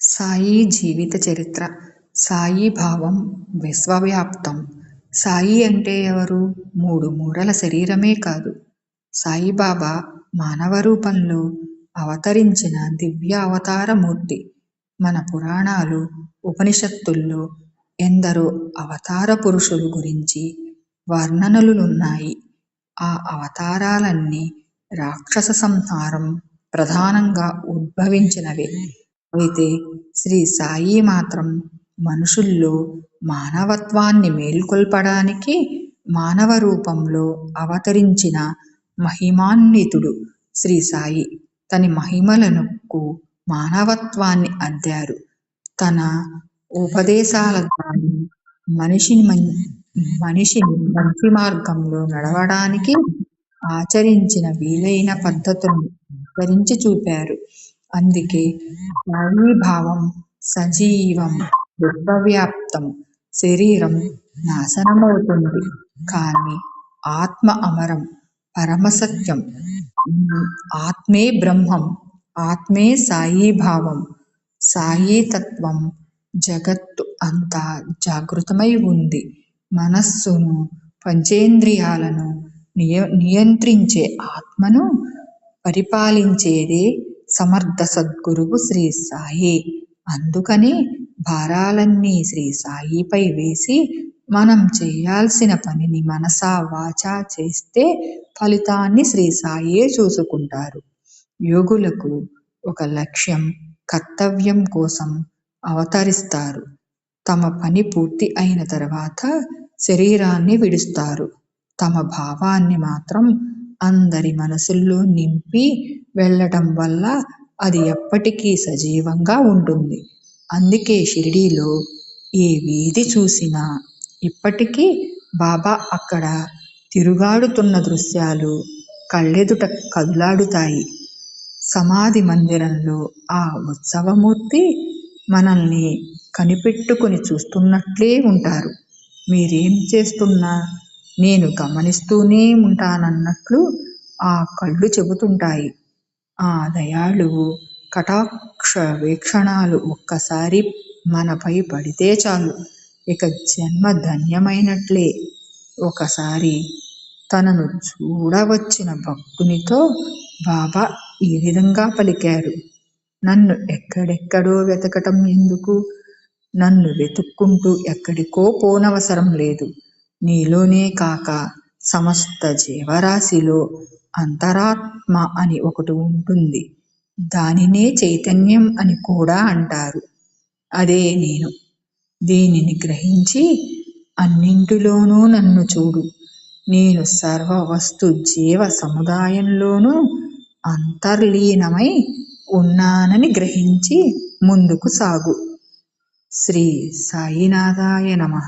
సాయి జీవిత చరిత్ర సాయి భావం విశ్వవ్యాప్తం. సాయి అంటే ఎవరు? మూడు మూరల శరీరమే కాదు. సాయిబాబా మానవ రూపంలో అవతరించిన దివ్య అవతార మూర్తి. మన పురాణాలు ఉపనిషత్తుల్లో ఎందరో అవతార పురుషుల గురించి వర్ణనలున్నాయి. ఆ అవతారాలన్నీ రాక్షస సంహారం ప్రధానంగా ఉద్భవించినవే. అయితే శ్రీ సాయి మాత్రం మనుషుల్లో మానవత్వాన్ని మేల్కొల్పడానికి మానవ రూపంలో అవతరించిన మహిమాన్వితుడు శ్రీ సాయి. తన మహిమలకు మానవత్వాన్ని అద్దారు. తన ఉపదేశాల ద్వారా మనిషిని మనిషిని మంచి మార్గంలో నడవడానికి ఆచరించిన వీలైన పద్ధతులను ఆచరించి చూపారు. అందుకే సాయి భావం సజీవం విశ్వవ్యాప్తం శరీరం నాశనమవుతుంది. కానీ ఆత్మ అమరం పరమసత్యం ఆత్మే బ్రహ్మం ఆత్మే సాయి భావం సాయి తత్వం జగత్తు అంతా జాగృతమై ఉంది. మనస్సును పంచేంద్రియాలను నియ నియంత్రించే ఆత్మను పరిపాలించేదే సమర్థ సద్గురువు శ్రీ సాయి. అందుకనే భారాలన్నీ శ్రీ సాయిపై వేసి మనం చేయాల్సిన పనిని మనసా వాచా చేస్తే ఫలితాన్ని శ్రీ సాయే చూసుకుంటారు. యోగులకు ఒక లక్ష్యం కర్తవ్యం కోసం అవతరిస్తారు. తమ పని పూర్తి అయిన తర్వాత శరీరాన్ని విడుస్తారు. తమ భావాన్ని మాత్రం అందరి మనసుల్లో నింపి వెళ్ళటం వల్ల అది ఎప్పటికీ సజీవంగా ఉంటుంది. అందుకే షిరిడీలో ఏ వీధి చూసినా ఇప్పటికీ బాబా అక్కడ తిరుగాడుతున్న దృశ్యాలు కళ్ళెదుట కదులాడుతాయి. సమాధి మందిరంలో ఆ ఉత్సవమూర్తి మనల్ని కనిపెట్టుకుని చూస్తున్నట్లే ఉంటారు. మీరేం చేస్తున్నా నేను గమనిస్తూనే ఉంటానన్నట్లు ఆ కళ్ళు చెబుతుంటాయి. ఆ దయాళువు కటాక్ష వీక్షణాలు ఒక్కసారి మనపై పడితే చాలు. ఇక జన్మ ధన్యమైనట్లే. ఒకసారి తనను చూడవచ్చిన భక్తునితో బాబా ఈ విధంగా పలికారు. నన్ను ఎక్కడెక్కడో వెతకటం ఎందుకు? నన్ను వెతుక్కుంటూ ఎక్కడికో పోనవసరం లేదు. నీలోనే కాక సమస్త జీవరాశిలో అంతరాత్మ అని ఒకటి ఉంటుంది. దానినే చైతన్యం అని కూడా అంటారు. అదే నేను. దీనిని గ్రహించి అన్నింటిలోనూ నన్ను చూడు. నేను సర్వ వస్తు జీవ సముదాయంలోనూ అంతర్లీనమై ఉన్నానని గ్రహించి ముందుకు సాగు. శ్రీ సాయినాథాయ నమ.